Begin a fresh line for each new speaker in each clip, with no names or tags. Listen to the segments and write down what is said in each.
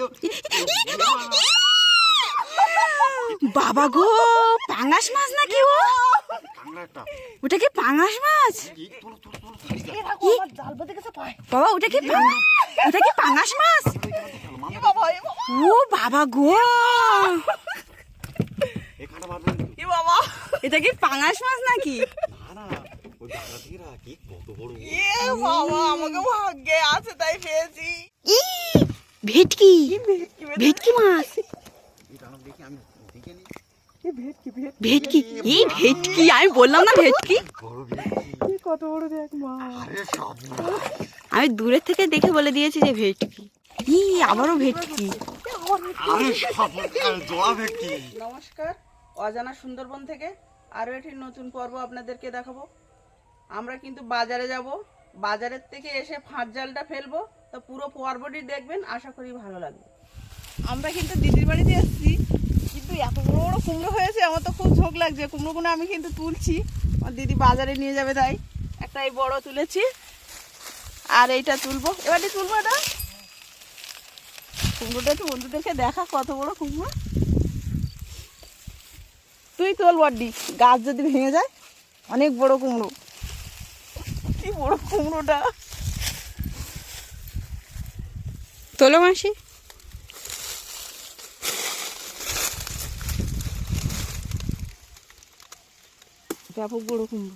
বাবা গো পাঙাশ মাছ নাকি ও ওটা কি পাঙাশ মাছ। বাবা ওটা কি ওটা কি পাঙাশ মাছ ও বাবা গো এটা কি পাঙাশ মাছ নাকি
না, না, ওই জায়গা থেকে রাখি, কত বড় ও।
ই ভেটকি ভেটকি মাছ
এই দাঁড়াও দেখি, আমি
ভেটকি এই ভেটকি? আমি বললাম না ভেটকি।
কত বড় দেখ মা
আরে সব
আমি দূরের থেকে দেখে বলে দিয়েছি যে ভেটকি। ই আবারও ভেটকি।
নমস্কার অজানা সুন্দরবন থেকে আরও একটি নতুন পর্ব আপনাদেরকে দেখাবো। আমরা কিন্তু বাজারে যাব বাজারের থেকে এসে ফাঁস জালটা ফেলব, তো পুরো পর্বটি দেখবেন, আশা করি ভালো লাগবে। আমরা কিন্তু দিদির বাড়িতে এসেছি, কিন্তু এত বড় বড় কুমড়ো হয়েছে, আমার তো খুব ঝোঁক লাগছে। কুমড়োগুলো আমি কিন্তু তুলছি, আমার দিদি বাজারে নিয়ে যাবে তাই। একটা এই বড় তুলেছি, আর এইটা তুলবো। এবারটি তুলবো এটা? কুমড়োটা একটু বন্ধুদেরকে দেখা, কত বড় কুমড়ো। তুই তোল বড্ডি গাছ যদি ভেঙে যায়, অনেক বড় কুমড়ো। কি বড় কুমড়োটা।
তোলো মাসি।
ব্যাপক বড় কুমড়ো।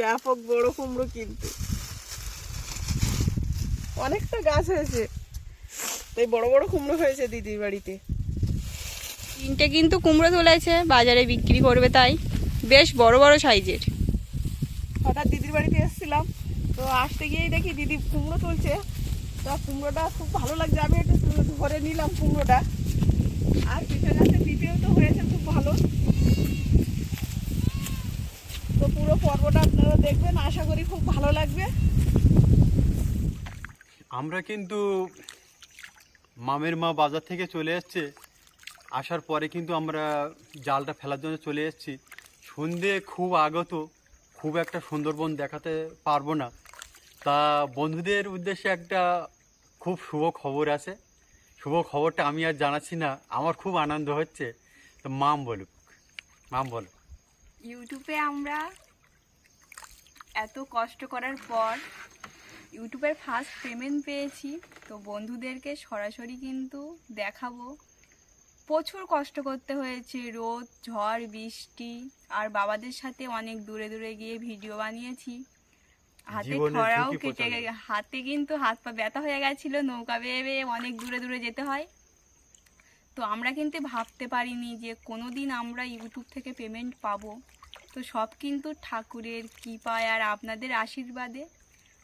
ব্যাপক বড় কুমড়ো কিন্তু। অনেকটা গাছ হয়েছে। এই বড় বড় কুমড়ো হয়েছে দিদির বাড়িতে।
তিনটে কিন্তু কুমড়ো তুলেছে বাজারে বিক্রি করবে তাই। বেশ বড় বড় সাইজের।
হঠাৎ দিদির বাড়িতে এসেছিলাম তো আসতে গিয়েই দেখি দিদি কুমড়ো তুলছে। তো কুমড়োটা খুব ভালো লাগছে আমি একটু ধরে নিলাম কুমড়োটা। আর পিঠে গাছে পিঠেও তো হয়েছে খুব ভালো। তো পুরো পর্বটা আপনারা দেখবেন আশা করি খুব ভালো লাগবে।
আমরা কিন্তু মামের মা বাজার থেকে চলে এসছে। আসার পরে কিন্তু আমরা জালটা ফেলার জন্য চলে এসেছি। সন্ধে খুব আগত, খুব একটা সুন্দরবন দেখাতে পারব না। তা বন্ধুদের উদ্দেশ্যে একটা খুব শুভ খবর আছে। শুভ খবরটা আমি আর জানাচ্ছি না, আমার খুব আনন্দ হচ্ছে। তো মাম বলুক, মাম বলো।
ইউটিউবে আমরা এত কষ্ট করার পর ইউটিউবের ফার্স্ট পেমেন্ট পেয়েছি, তো বন্ধুদেরকে সরাসরি কিন্তু দেখাবো। প্রচুর কষ্ট করতে হয়েছে রোদ ঝড় বৃষ্টি আর বাবাদের সাথে অনেক দূরে দূরে গিয়ে ভিডিও বানিয়েছি। হাতে খরাও কেটে হাতে কিন্তু হাত পা ব্যথা হয়ে গেছিল নৌকা বেয়ে বেয়ে অনেক দূরে দূরে যেতে হয়। তো আমরা কিন্তু ভাবতে পারিনি যে কোনো দিন আমরা ইউটিউব থেকে পেমেন্ট পাবো। তো সব কিন্তু ঠাকুরের কৃপায় আর আপনাদের আশীর্বাদে।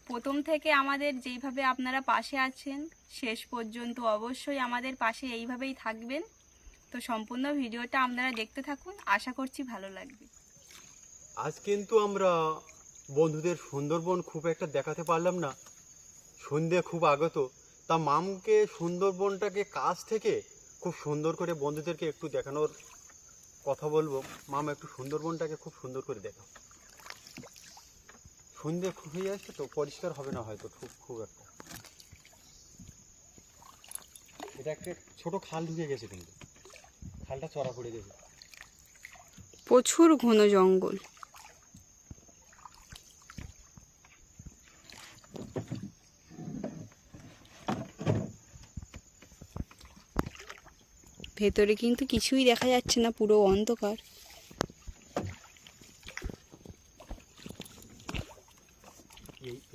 প্রথম থেকে আমাদের যেইভাবে আপনারা পাশে আছেন শেষ পর্যন্ত অবশ্যই আমাদের পাশে এইভাবেই থাকবেন। তো সম্পূর্ণ ভিডিওটা আপনারা দেখতে থাকুন। আশা করছি ভালো লাগবে।
আজ কিন্তু আমরা বন্ধুদের সুন্দরবন খুব একটা দেখাতে পারলাম না। সন্ধে খুব আগত। তা মামকে সুন্দরবনটাকে কাছ থেকে খুব সুন্দর করে বন্ধুদেরকে একটু দেখানোর কথা বলব। মাম একটু সুন্দরবনটাকে খুব সুন্দর করে দেখাও। সন্ধে হয়ে আসছে তো, পরিষ্কার হবে না হয়তো খুব খুব একটা। এটা একটা ছোট খাল ঢুকে গেছে কিন্তু। খালটা চড়া পড়ে গেছে।
প্রচুর ঘন জঙ্গল। ভেতরে কিন্তু কিছুই দেখা যাচ্ছে না পুরো অন্ধকার।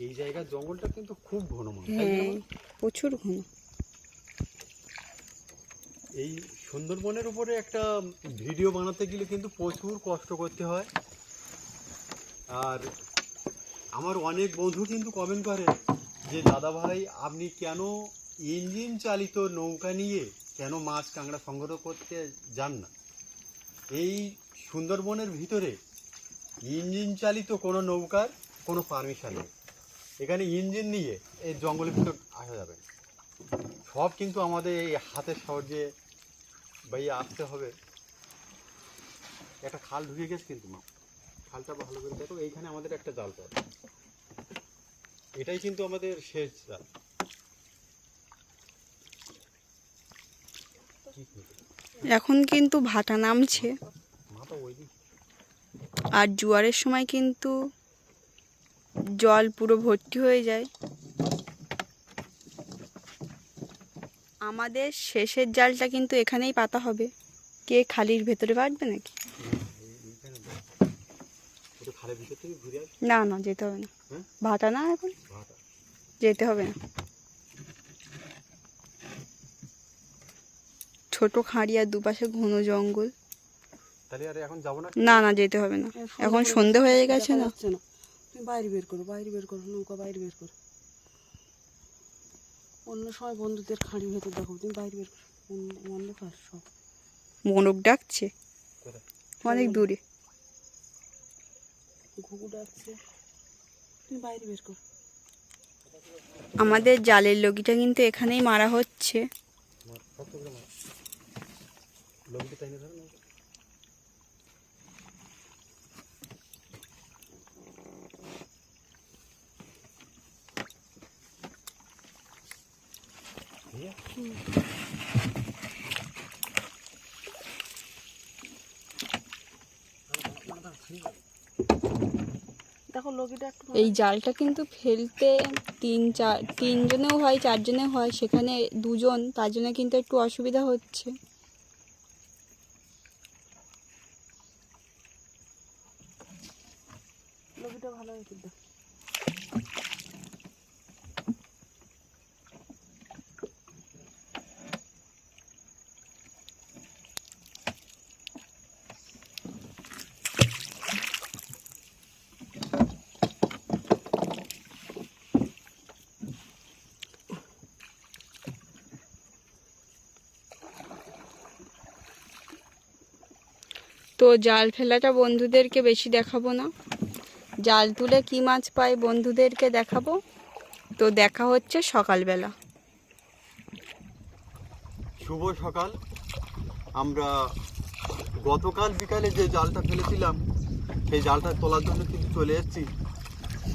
এই জায়গার জঙ্গলটা কিন্তু খুব ঘন মনে হয়?
প্রচুর ঘন।
এই সুন্দরবনের উপরে একটা ভিডিও বানাতে গেলে কিন্তু প্রচুর কষ্ট করতে হয়। আর আমার অনেক বন্ধু কিন্তু কমেন্ট করে যে, দাদা ভাই, আপনি কেন ইঞ্জিন চালিত নৌকা নিয়ে কেন মাছ কাঁকড়া সংগ্রহ করতে যান না? এই সুন্দরবনের ভিতরে ইঞ্জিন চালিত কোনো নৌকার কোনো পারমিশন নেই। এখানে ইঞ্জিন নিয়ে এই জঙ্গলের ভিতর আসা যাবে সব কিন্তু আমাদের এই হাতের সাহায্যে ভাইয়া আসতে হবে। একটা খাল ঢুকে গেছে কিন্তু মা। খালটা ভালো করে দেখো এইখানে আমাদের একটা জাল পাবে এটাই কিন্তু আমাদের শেষ জাল।
এখন কিন্তু ভাটা নামছে। আর জোয়ারের সময় কিন্তু জল পুরো ভর্তি হয়ে যায়। আমাদের শেষের জালটা কিন্তু এখানেই পাতা হবে। কে খালির ভেতরে পারবে নাকি? না না যেতে হবে না।
হ্যাঁ?
ভাটা না এখন? যেতে হবে না। ছোট খাঁড়ি আর দুপাশে ঘন জঙ্গল।
তাহলে আর এখন যাব না?
না না যেতে হবে না। এখন সন্ধে হয়ে গেছে না?
বাইরে বের করো বাইরে বের করো নৌকা বাইরে বের করো। অন্য সময় বন্ধুদের খাঁড়ি ভেতর দেখো তুমি বাইরে বের অন্ধকার সব।
মোরগ ডাকছে? অনেক দূরে।
ঘুঘু ডাকছে। তুমি বাইরে বের করো।
আমাদের জালের লগিটা কিন্তু এখানেই মারা হচ্ছে
আমার কত করে মাছ লবিতে তাই না ধরো না
দেখো লগিটা একটু
এই জালটা কিন্তু ফেলতে তিন চার, তিনজনেও হয়, চারজনেও হয়, সেখানে দুজন, তার জন্য কিন্তু একটু অসুবিধা হচ্ছে
লগিটা ভালো হয়েছে দেখ
তো জাল ফেলাটা বন্ধুদেরকে বেশি দেখাবো না। জাল তুলে কি মাছ পাই বন্ধুদেরকে দেখাবো। তো দেখা হচ্ছে সকালবেলা।
শুভ সকাল। আমরা গতকাল বিকালে যে জালটা ফেলেছিলাম, সেই জালটা তোলার জন্য কিন্তু চলে এসেছি।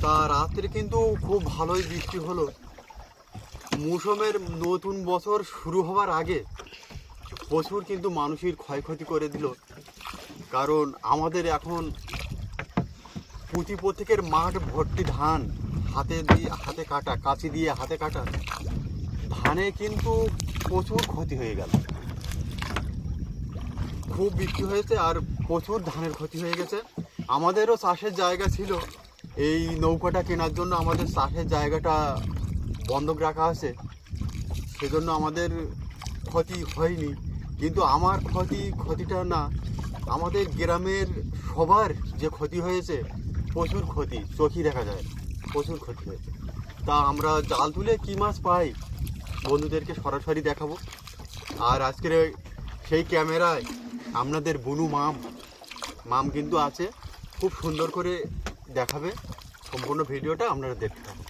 তা রাত্রে কিন্তু খুব ভালোই বৃষ্টি হলো। মৌসুমের নতুন বছর শুরু হওয়ার আগে প্রচুর কিন্তু মানুষের ক্ষয়ক্ষতি করে দিল। কারণ আমাদের এখন পুঁতি প্রত্যেকের মাঠ ভর্তি ধান হাতে দিয়ে, হাতে কাটা, কাঁচি দিয়ে হাতে কাটা। ধানে কিন্তু প্রচুর ক্ষতি হয়ে গেল। খুব বৃষ্টি হয়েছে আর প্রচুর ধানের ক্ষতি হয়ে গেছে। আমাদেরও চাষের জায়গা ছিল। এই নৌকাটা কেনার জন্য আমাদের চাষের জায়গাটা বন্ধক রাখা আছে। সেজন্য আমাদের ক্ষতি হয়নি। কিন্তু আমার ক্ষতি, ক্ষতিটা না আমাদের গ্রামের সবার যে ক্ষতি হয়েছে, প্রচুর ক্ষতি, চোখই দেখা যায় প্রচুর ক্ষতি হয়েছে। তা আমরা জাল তুলে কী মাছ পাই, বন্ধুদেরকে সরাসরি দেখাবো। আর আজকের সেই ক্যামেরায় আপনাদের বুনু মাম মাম কিন্তু আছে, খুব সুন্দর করে দেখাবে। সম্পূর্ণ ভিডিওটা আপনারা দেখতে থাকুন।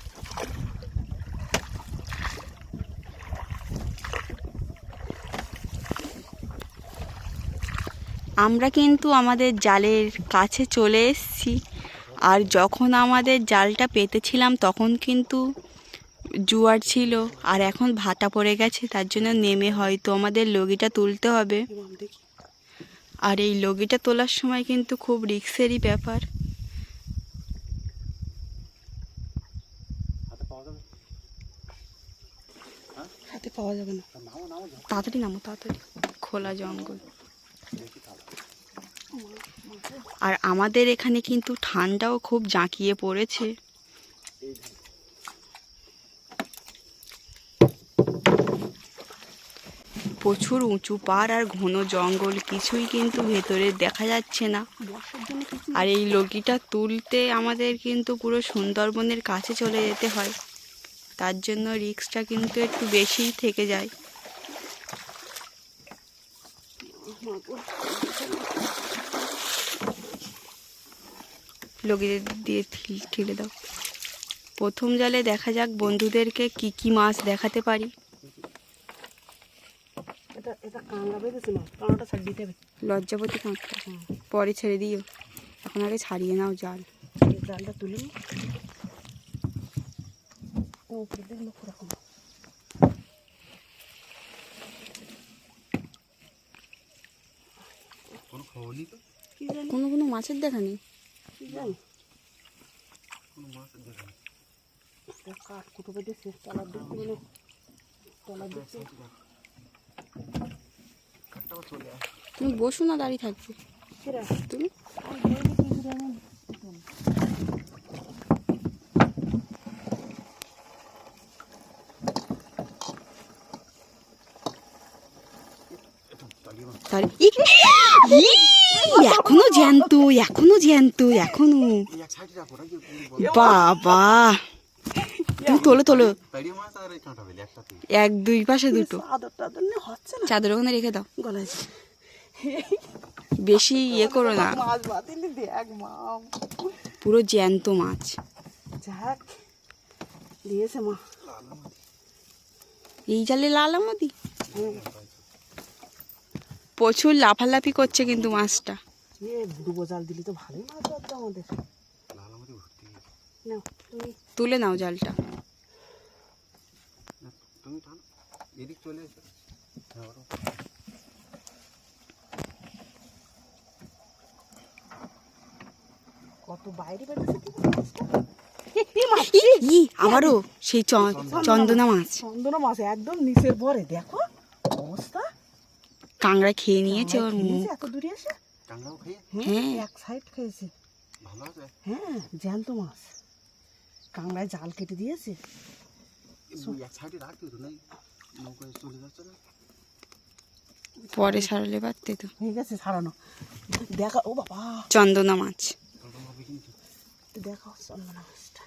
আমরা কিন্তু আমাদের জালের কাছে চলে এসেছি। আর যখন আমাদের জালটা পেতেছিলাম তখন কিন্তু জোয়ার ছিল। আর এখন ভাটা পড়ে গেছে তার জন্য নেমে হয়তো আমাদের লগিটা তুলতে হবে। আর এই লগিটা তোলার সময় কিন্তু খুব রিক্সেরই ব্যাপার। তাড়াতাড়ি নামো তাড়াতাড়ি। খোলা জঙ্গল। আর আমাদের এখানে কিন্তু ঠান্ডাও খুব জাঁকিয়ে পড়েছে। প্রচুর উঁচু পাড় আর ঘন জঙ্গল, কিছুই কিন্তু ভেতরে দেখা যাচ্ছে না। আর এই লগিটা তুলতে আমাদের কিন্তু পুরো সুন্দরবনের কাছে চলে যেতে হয়। তার জন্য রিক্সটা কিন্তু একটু বেশিই থেকে যায়। লগিয়ে দিয়ে ঠেলে দাও। প্রথম জালে দেখা যাক বন্ধুদেরকে কি কি মাছ দেখাতে পারি। লজ্জাপতি কাঁকড়া পরে ছেড়ে দিও। এখন আগে ছাড়িয়ে নাও জাল।
জালটা তুলে
কোনো
কোনো মাছের দেখা নেই?
কাঠ কুটো তলার দিক তলার দিক
তুমি? বসো না দাঁড়িয়ে থাকবে তুমি ই, এখনও জ্যান্ত এখনও জ্যান্ত
এখনও
বাবা। তুমি তোলো তোলো। এক দুই পাশে দুটো।
চাদর
ওখানে রেখে দাও।
গলায়
বেশি ইয়ে করো না। পুরো জ্যান্ত মাছ।
দিয়েছে মা।
এই জালে লাল আমাদি। প্রচুর লাফালাফি করছে কিন্তু মাছটা।
এ ডুবো জাল দিলি তো ভালোই মাছ ধরতো আমাদের।
তুলে নাও জালটা।
হ্যাঁ।
কত বাইরে
আবারও সেই চন্দনা মাছ।
চন্দনা মাছ একদম নিচের পরে দেখো।
কাংড়া খেয়ে নিয়েছে ওর মুখ।
এত দূরে এসে? হ্যাঁ
হ্যাঁ।
এক সাইড খেয়েছে। হ্যাঁ জ্যান্ত মাছ। কাংড়ায় জাল কেটে দিয়েছে।
পরে সারালে পারতে তো
হয়ে গেছে ছাড়ানো দেখা ও বাবা।
চন্দনা মাছ।
দেখাও চন্দনা মাছটা।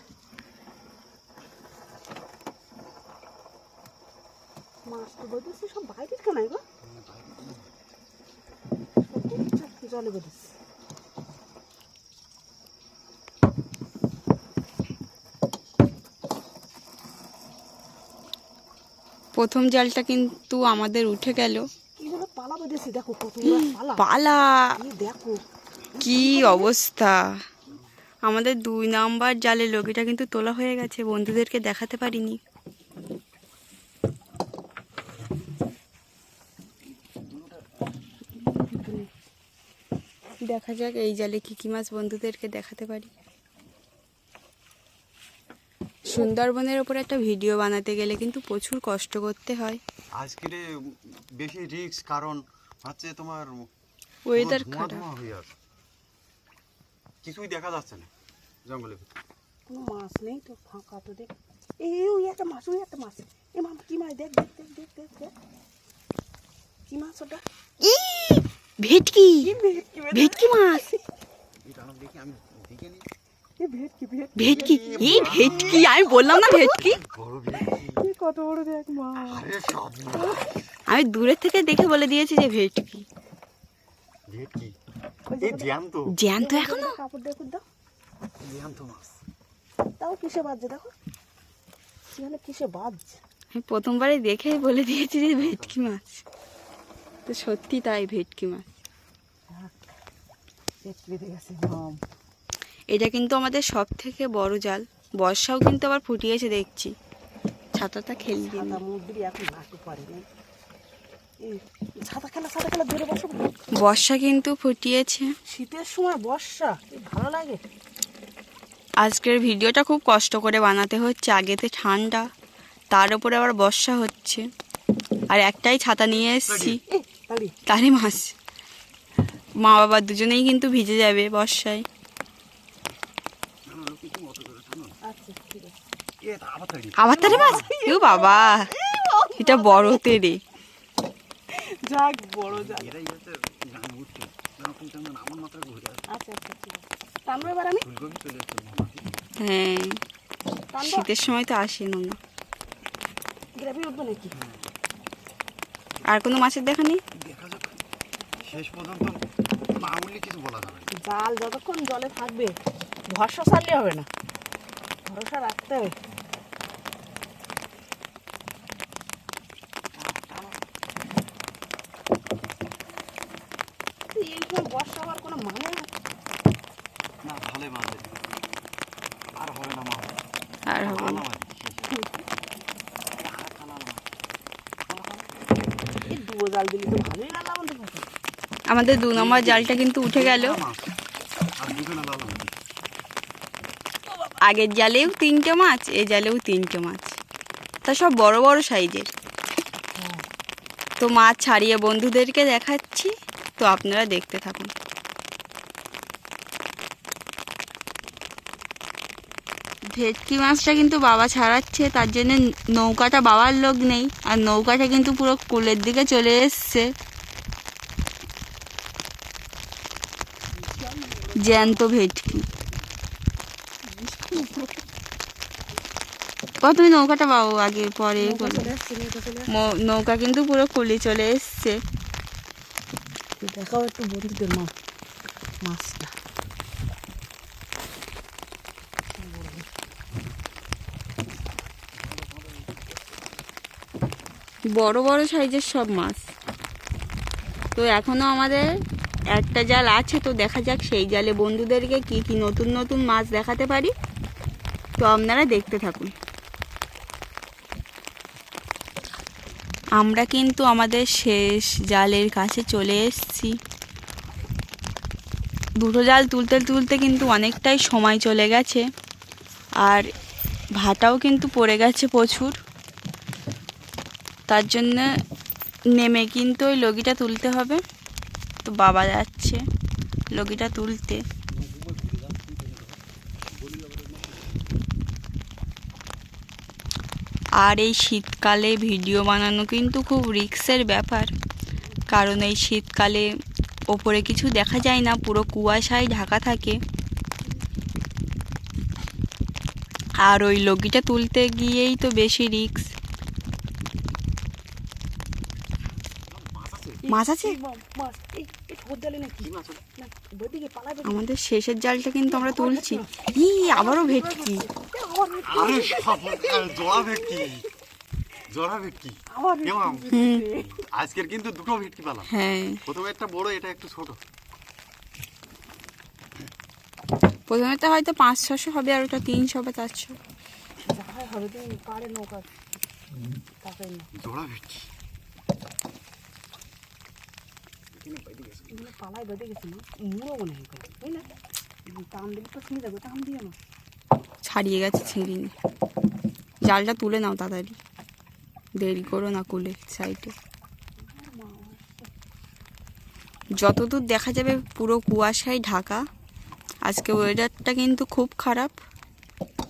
মাছ তো বেঁধেছে সব বাইরের কেনাই গো সব জলে বেঁধেছে
প্রথম জালটা কিন্তু আমাদের উঠে গেল।
কি পালা বেঁধেছে দেখো পালা।
পালা।
দেখো।
কি অবস্থা। আমাদের দুই নাম্বার জালে লগিটা কিন্তু তোলা হয়ে গেছে বন্ধুদেরকে দেখাতে পারিনি। দেখা যাক এই জালে কি কি মাছ বন্ধুদেরকে দেখাতে পারি। সুন্দরবনের ওপর একটা ভিডিও বানাতে গেলে কিন্তু প্রচুর কষ্ট করতে হয়।
আজকের বেশি রিস্ক কারণ হচ্ছে তোমার
ওয়েদার খারাপ।
হয়ে কিছুই দেখা যাচ্ছে না জঙ্গলের ভিতরে।
কোনো মাছ নেই তো ফাঁকা তো দেখ। এই ওই একটা মাছ ওই একটা মাছ। এ মামা কি মাছ? দেখ দেখ দেখ দেখ দেখ কি মাছ ওটা?
ভেটকি।
ভেটকি
ভেটকি মাছ।
দেখি দেখে
ভেটকি
এই ভেটকি? আমি বললাম না ভেটকি।
বড় ভেটকি।
কি কত বড় দেখ
আমি দূরের থেকে দেখে বলে দিয়েছি যে ভেটকি।
জ্যান্ত।
এখনও?
কাপড় দেখো দাও।
জ্যান্ত মাছ।
তাও কিসে বাজছে দেখো? কিসে বাজছে।
আমি প্রথমবারে দেখেই বলে দিয়েছি যে ভেটকি মাছ। তো সত্যি তাই ভেটকি মাছ। এটা কিন্তু আমাদের সব থেকে বড় জাল। বর্ষাও কিন্তু আবার ফুটিয়েছে দেখছি। ছাতাটা খেলি
সাদা মুদ্রি এখন নাটক পারেনি এই ছাতা খেলা ছাতা খেলা ধরে বসো।
বর্ষা কিন্তু ফুটিয়েছে।
শীতের সময় বর্ষা ভালো লাগে।
আজকের ভিডিওটা খুব কষ্ট করে বানাতে হচ্ছে। আগেতে ঠান্ডা তার উপরে আবার বর্ষা হচ্ছে। আর একটাই ছাতা নিয়ে এসেছি। তারই মাছ। মা বাবা দুজনেই কিন্তু ভিজে যাবে বর্ষায়।
আচ্ছা
আবার তৈরি
মাছ। ইউ বাবা এটা বড় তেরে।
যাক বড় যাক। আচ্ছা আচ্ছা
হ্যাঁ শীতের সময় তো আসেন না।
গ্রেভি উঠবে নাকি?
আর কোনো মাছের দেখা নেই?
শেষ পর্যন্ত না উঠলে কিছু বলা যাবে না।
জাল যতক্ষণ জলে থাকবে ভরসা ছাড়লে হবে না। ভরসা রাখতে হবে। এই সময় বর্ষা হওয়ার কোনো মানে?
না ভালোই মাছ আর হবে না মা
আর হবে না।
জাল দিলি তো ভালোই রান্না বলতে পারতো
আমাদের দু নম্বর জালটা কিন্তু উঠে গেল। আগের জালেও তিনটে মাছ এ জালেও তিনটে মাছ। তা সব বড় বড় সাইজের। তো মাছ ছাড়িয়ে বন্ধুদেরকে দেখাচ্ছি তো আপনারা দেখতে থাকুন। ভেটকি মাছটা কিন্তু বাবা ছাড়াচ্ছে তার জন্য নৌকাটা বাবার লোক নেই। আর নৌকাটা কিন্তু পুরো কুলের দিকে চলে এসছে। জ্যান্ত ভেটকি। ও তুমি নৌকাটা পাবো আগে পরে নৌকা কিন্তু পুরো কুলি চলে এসছে।
দেখাও একটু বন্ধুদের মাছ মাছটা।
বড় বড় সাইজের সব মাছ। তো এখনও আমাদের একটা জাল আছে, তো দেখা যাক সেই জালে বন্ধুদেরকে কি কি নতুন নতুন মাছ দেখাতে পারি। তো আপনারা দেখতে থাকুন। আমরা কিন্তু আমাদের শেষ জালের কাছে চলে এসেছি। দুটো জাল তুলতে তুলতে কিন্তু অনেকটাই সময় চলে গেছে, আর ভাটাও কিন্তু পড়ে গেছে প্রচুর। তার জন্য নেমে কিন্তু ওই লগিটা তুলতে হবে। তো বাবা যাচ্ছে লগিটা তুলতে। আর এই শীতকালে ভিডিও বানানো কিন্তু খুব রিক্সের ব্যাপার। কারণ এই শীতকালে ওপরে কিছু দেখা যায় না, পুরো কুয়াশায় ঢাকা থাকে। আর ওই লগিটা তুলতে গিয়েই তো বেশি রিক্স। মাছ আছে? আমাদের শেষের জালটা কিন্তু আমরা তুলছি। ই আবারও ভেটকি।
আরে জোড়া ভেটকি। জোড়া ভেটকি।
আবার
কেমন?
হুম।
আজকের কিন্তু দুটো ভেটকি পেলাম।
হ্যাঁ।
প্রথমে একটা বড় এটা একটু ছোট।
প্রথমে তো হয়তো পাঁচ ছশো হবে আর ওটা তিনশো বা চারশো।
হবে তুমি পাড়ে নৌকা
জোড়া ভেটকি।
এগুলো পালায় বেঁধে গেছে মুড়ো মনে হয় তাই না? টান দিলে তো শুনে যাবে টান দিয়ে না।
ছাড়িয়ে গেছে ছিঁড়িনি জালটা তুলে নাও তাড়াতাড়ি। দেরি করো না কুলে সাইডে। যতদূর দেখা যাবে পুরো কুয়াশায় ঢাকা। আজকে ওয়েদারটা কিন্তু খুব খারাপ।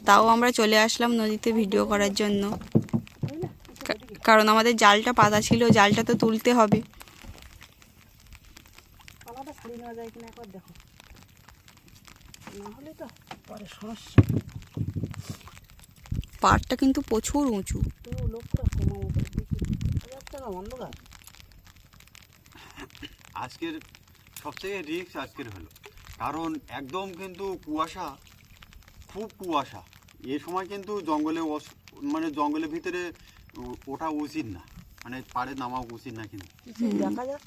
তাও আমরা চলে আসলাম নদীতে ভিডিও করার জন্য। কারণ আমাদের জালটা পাতা ছিল জালটা তো তুলতে হবে
পালাটা ছাড়িয়ে নেওয়া যায় কিনা একবার দেখো না হলে তো পরে সমস্যা
পাড়টা কিন্তু প্রচুর উঁচু।
আজকের সবথেকে রিস্ক আজকের হলো। কারণ একদম কিন্তু কুয়াশা খুব কুয়াশা। এ সময় কিন্তু জঙ্গলে মানে জঙ্গলের ভিতরে ওঠা উচিত না। মানে পাড়ে নামা উচিত না কিন্তু।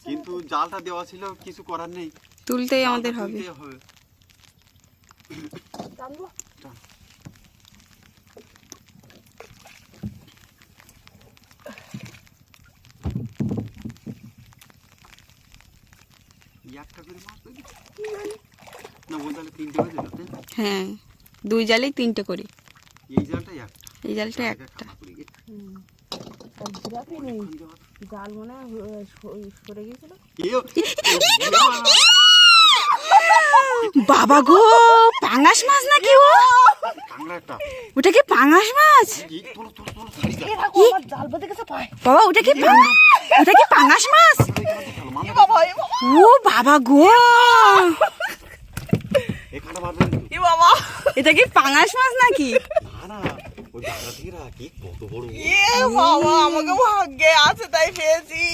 কিন্তু জালটা দেওয়া ছিল কিছু করার নেই।
তুলতেই আমাদের হবে
তুলতেই হবে
টানবো
এই একটা করে মাছ পেলি? না ওই জালে তিনটে হয়েছিল তাই না?
হ্যাঁ দুই জালেই তিনটে করি।
এই জালটাই একটা।
এই জালটা একটা।
জাল মনে সরে
বাবা,
গো পাঙাশ মাছ নাকি ও? ওটা কি পাঙাশ মাছ? বাবা ওটা কি ওটা কি পাঙাশ মাছ? ও বাবা গো
এই কাঁটা মারবে না তো?
এ বাবা?
এটা কি পাঙাশ মাছ নাকি।
এ বাবা আমাকে ভাগ্যে আছে তাই পেয়েছি।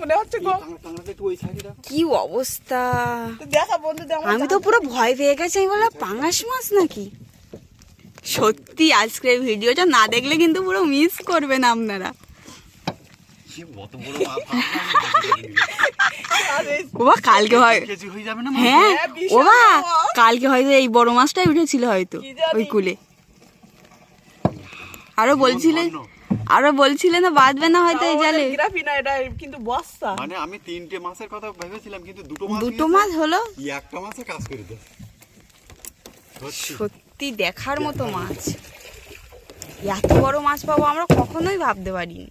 মনে হচ্ছে।
কি অবস্থা?
দেখা বন্ধুদের আমার
আমি তো পুরো ভয় পেয়ে গেছি আমি বললাম পাঙাশ মাছ নাকি? সত্যি আজকের ভিডিওটা না দেখলে কিন্তু পুরো মিস করবেন আপনারা
কি কত বড় মাছ, ভাবনা
ওবা কালকে হয়
হয়ে
হ্যাঁ
হ্যাঁ,
ওবা কালকে হয়তো এই বড় মাছটাই উঠেছিল হয়তো ওই কুলে আরও বলছিলে
ধন্য।
আরও বলছিলে না বাঁধবে না হয়তো এই জালে
না এটা কিন্তু বস্তা
মানে আমি তিনটে মাসের কথা ভেবেছিলাম কিন্তু দুটো
দুটো মাছ হলো
একটা মাসে কাজ করে দেয় সত্যি
দেখার মতো মাছ এত বড় মাছ পাবো আমরা কখনোই ভাবতে পারিনি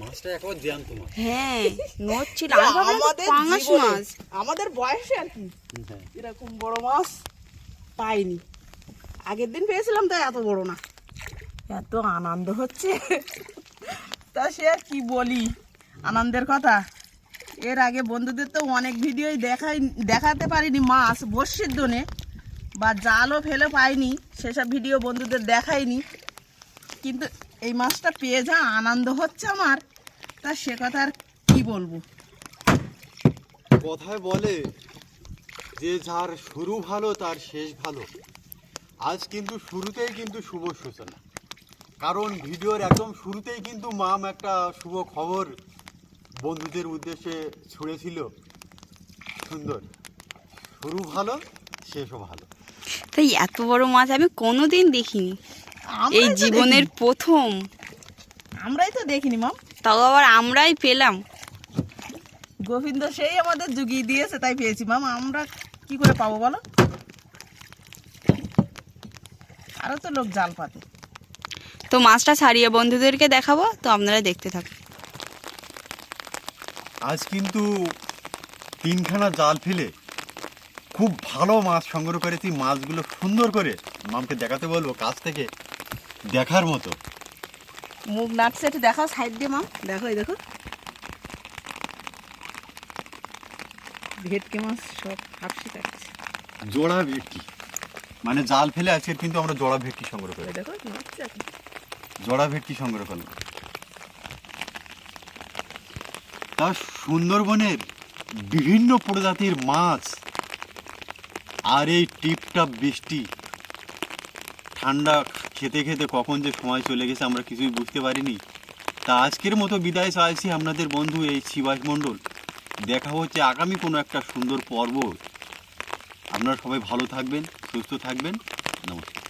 মাছটা একবার জ্যান্ত মাছ।
হ্যাঁ নড়ছিল
আমাদের
পাঙাশ মাছ।
আমাদের বয়সে আর কি।
হ্যাঁ।
এরকম বড় মাছ পাইনি। আগের দিন পেয়েছিলাম তাই এত বড় না। এত আনন্দ হচ্ছে। তা সে আর কি বলি? আনন্দের কথা। এর আগে বন্ধুদের তো অনেক ভিডিওই দেখাই দেখাতে পারিনি মাছ বর্ষির দনে বা জালও ফেলে পাইনি সেসব ভিডিও বন্ধুদের দেখাইনি। কিন্তু এই মাছটা পেয়ে যা আনন্দ হচ্ছে আমার। তা সে কথা আর কি বলব?
কথায় বলে যে যার শুরু ভালো তার শেষ ভালো। আজ কিন্তু শুরুতেই কিন্তু শুভ সূচনা। কারণ ভিডিওর একদম শুরুতেই কিন্তু মাম একটা শুভ খবর বন্ধুদের উদ্দেশ্যে ছুঁড়েছিল। সুন্দর। শুরু ভালো শেষও ভালো।
তাই এত বড় মাছ আমি কোনোদিন দেখিনি। এই জীবনের প্রথম।
আমরাই তো দেখিনি মাম।
তাও আবার আমরাই পেলাম।
গোবিন্দ সেই আমাদের জুগিয়ে দিয়েছে তাই পেয়েছি মাম। আমরা কি করে পাবো বলো? আরও তো লোক জাল পাতে।
তো মাছটা ছাড়িয়ে বন্ধুদেরকে দেখাবো তো আপনারা দেখতে থাকুন।
আজ কিন্তু তিনখানা জাল ফেলে খুব ভালো মাছ সংগ্রহ করেছি। মাছগুলো সুন্দর করে মামকে দেখাতে বলব কাছ থেকে। দেখার মতো।
মুখ নাচছে একটু দেখাও সাইড দিয়ে মাম দেখো এই দেখো। ভেটকে মাছ সব হাফসি কাটছে।
জোড়া ভেটকি। মানে জাল ফেলে আজকে কিন্তু আমরা জোড়া ভেটকি সংগ্রহ করি।
দেখো
জোড়া ভেটকি সংগ্রহ করলাম। তা সুন্দরবনের বিভিন্ন প্রজাতির মাছ আর এই টিপটাপ বৃষ্টি ঠান্ডা খেতে খেতে কখন যে সময় চলে গেছে আমরা কিছুই বুঝতে পারিনি। তা আজকের মতো বিদায় চাইছি আপনাদের বন্ধু এই শিবাস মণ্ডল। দেখা হচ্ছে আগামী কোনো একটা সুন্দর পর্ব। আপনারা সবাই ভালো থাকবেন, সুস্থ থাকবেন। নমস্কার।